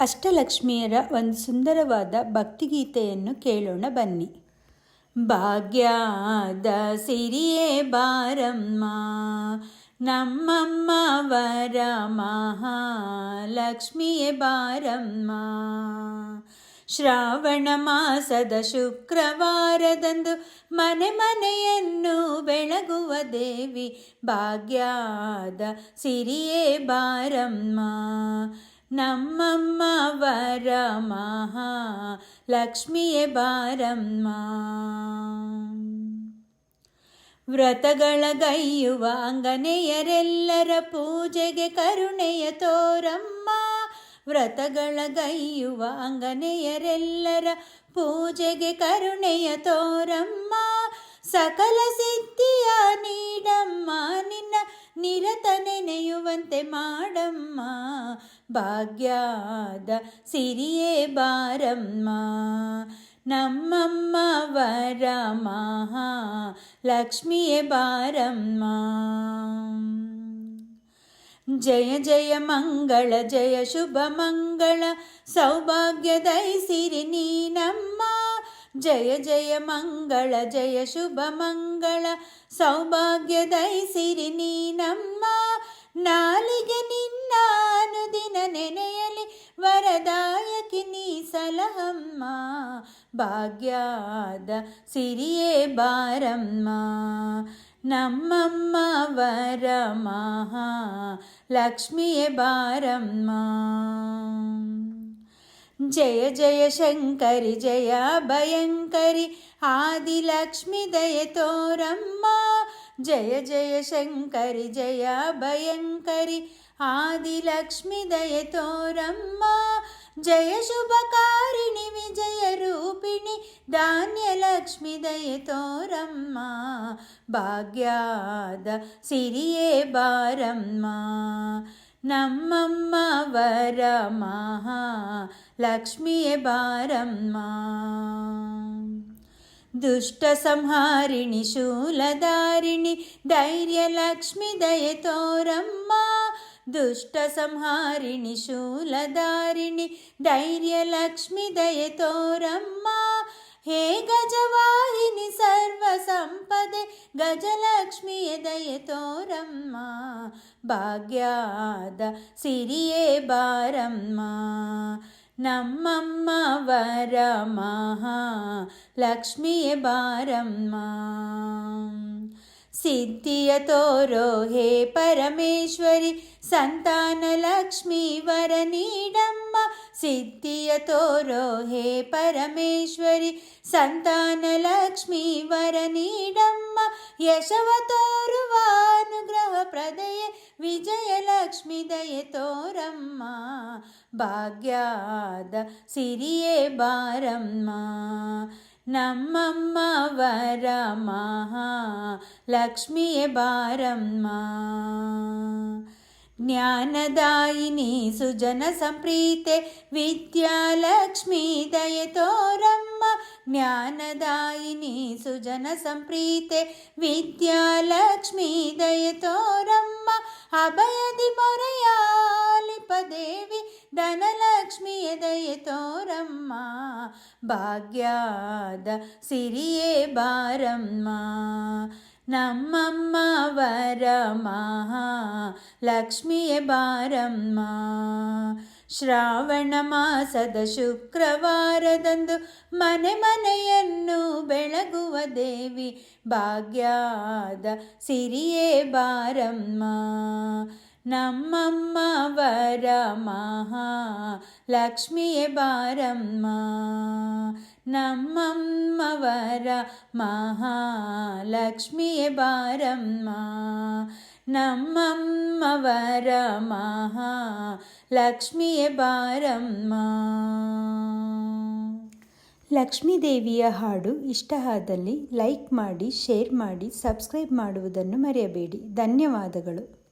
ಅಷ್ಟಲಕ್ಷ್ಮಿಯರ ಒಂದು ಸುಂದರವಾದ ಭಕ್ತಿಗೀತೆಯನ್ನು ಕೇಳೋಣ ಬನ್ನಿ. ಭಾಗ್ಯದ ಸಿರಿಯೇ ಬಾರಮ್ಮ ನಮ್ಮಮ್ಮ ವರ ಮಹಾಲಕ್ಷ್ಮಿಯೇ ಬಾರಮ್ಮ. ಶ್ರಾವಣ ಮಾಸದ ಶುಕ್ರವಾರದಂದು ಮನೆ ಮನೆಯನ್ನು ಬೆಳಗುವ ದೇವಿ ಭಾಗ್ಯದ ಸಿರಿಯೇ ಬಾರಮ್ಮ ನಮ್ಮಮ್ಮ ವರ ಮಹಾ ಲಕ್ಷ್ಮಿಯೇ ಬಾರಮ್ಮ ವ್ರತಗಳ ಗೈಯುವ ಅಂಗನೆಯರೆಲ್ಲರ ಪೂಜೆಗೆ ಕರುಣೆಯ ತೋರಮ್ಮ ವ್ರತಗಳ ಗೈಯುವ ಅಂಗನೆಯರೆಲ್ಲರ ಪೂಜೆಗೆ ಕರುಣೆಯ ತೋರಮ್ಮ ಸಕಲ ಸಿದ್ಧಿಯ ನೀಡಮ್ಮ ನಿನ್ನ ನಿರತ ನೆನೆಯುವಂತೆ ಮಾಡಮ್ಮ ಭಾಗ್ಯದ ಸಿರಿಯೇ ಬಾರಮ್ಮ ನಮ್ಮಮ್ಮ ವರ ಮಹಾ ಲಕ್ಷ್ಮಿಯೇ ಬಾರಮ್ಮ ಜಯ ಜಯ ಮಂಗಳ ಜಯ ಶುಭ ಮಂಗಳ ಸೌಭಾಗ್ಯದೈಸಿರಿ ನೀನಮ್ಮ ಜಯ ಜಯ ಮಂಗಳ ಜಯ ಶುಭ ಮಂಗಳ ಸೌಭಾಗ್ಯದೈಸಿರಿ ನೀನಮ್ಮ ನಾಲಿಗೆ ನಿನ್ನ ಅನುದಿನ ನೆನೆಯಲಿ ವರದಾಯಕಿ ನೀ ಸಲಹಮ್ಮ ಭಾಗ್ಯದ ಸಿರಿಯೇ ಬಾರಮ್ಮ ನಮ್ಮಮ್ಮ ವರ ಮಹಾ ಲಕ್ಷ್ಮಿಯೇ ಬಾರಮ್ಮ జయ జయ శంకరి జయ భయంకరి ఆదిలక్ష్మి దయతోరమ్మ జయ జయ శంకరి జయ భయంకరి ఆదిలక్ష్మి దయతోరమ్మ జయ శుభకారిణి విజయ రూపిణి ధాన్యలక్ష్మి దయతోరమ్మ భాగ్యాద సిరియే బారమ్మ. ನಮ್ಮಮ್ಮ ವರ ಮಹಾ ಲಕ್ಷ್ಮಿಯೇ ಬಾರಮ್ಮ ದುಷ್ಟ ಸಂಹಾರಿಣಿ ಶೂಲಧಾರಿಣಿ ಧೈರ್ಯ ಲಕ್ಷ್ಮಿ ದಯ ತೋರಮ್ಮ ದುಷ್ಟ ಸಂಹಾರಿಣಿ ಶೂಲಧಾರಿಣಿ ಧೈರ್ಯ ಲಕ್ಷ್ಮಿ ದಯ ತೋರಮ್ಮ ಹೇ ಸಂಪದೆ ಗಜಲಕ್ಷ್ಮಿಯ ದಯ ತೋರಮ್ಮ ಭಾಗ್ಯದ ಸಿರಿಯೇ ಬಾರಮ್ಮ ನಮ್ಮಮ್ಮ ವರ ಮಹಾ ಲಕ್ಷ್ಮಿಯೇ ಬಾರಮ್ಮ ಸಿದ್ಧಿಯ ತೋರೋ ಹೇ ಪರಮೇಶ್ವರಿ ಸಂತಾನ ಲಕ್ಷ್ಮೀ ವರ ನೀಡಮ್ಮ ಸಿದ್ಧಿಯ ತೋರೋ ಹೇ ಪರಮೇಶ್ವರಿ ಸಂತಾನ ಲಕ್ಷ್ಮೀ ವರ ನೀಡಮ್ಮ ಯಶವ ತೋರುವ ಅನುಗ್ರಹ ಪ್ರದಯೆ ವಿಜಯಲಕ್ಷ್ಮಿ ದಯೆ ತೋರಮ್ಮ ಭಾಗ್ಯದ ಸಿರಿಯೇ ಬಾರಮ್ಮ ನಮ್ಮಮ್ಮ ವರ ಮಹಾ ಲಕ್ಷ್ಮಿಯೇ ಬಾರಮ್ಮ జ్ఞానదాయిని సుజన సంప్రీతే విద్యాలక్ష్మీ దయతో రమ్మ జ్ఞానదాయిని సుజన సంప్రీతే విద్యాలక్ష్మీ దయతో రమ్మ అభయది మొరయాలిపదేవి ధనలక్ష్మి దయతో రమ్మ భాగ్యాద సిరియే బారమ్మ ಬಾರಮ್ಮ ನಮ್ಮಮ್ಮ ವರ ಮಹಾ ಲಕ್ಷ್ಮಿಯೇ ಬಾರಮ್ಮ ಶ್ರಾವಣ ಮಾಸದ ಶುಕ್ರವಾರದಂದು ಮನೆ ಮನೆಯನ್ನು ಬೆಳಗುವ ದೇವಿ ಭಾಗ್ಯದ ಸಿರಿಯೇ ಬಾರಮ್ಮ ನಮ್ಮಮ್ಮ ವರ ಮಹಾ ಲಕ್ಷ್ಮಿಯೇ ಬಾರಮ್ಮ. ನಮ್ಮಮ್ಮವರ ಮಹಾ ಲಕ್ಷ್ಮಿಯೇ ಬಾರಮ್ಮ. ನಮ್ಮಮ್ಮವರ ಮಹಾ ಲಕ್ಷ್ಮಿಯೇ ಬಾರಮ್ಮ. ಲಕ್ಷ್ಮೀದೇವಿಯ ಹಾಡು ಇಷ್ಟ ಆದಲ್ಲಿ ಲೈಕ್ ಮಾಡಿ, ಶೇರ್ ಮಾಡಿ, ಸಬ್ಸ್ಕ್ರೈಬ್ ಮಾಡುವುದನ್ನು ಮರೆಯಬೇಡಿ. ಧನ್ಯವಾದಗಳು.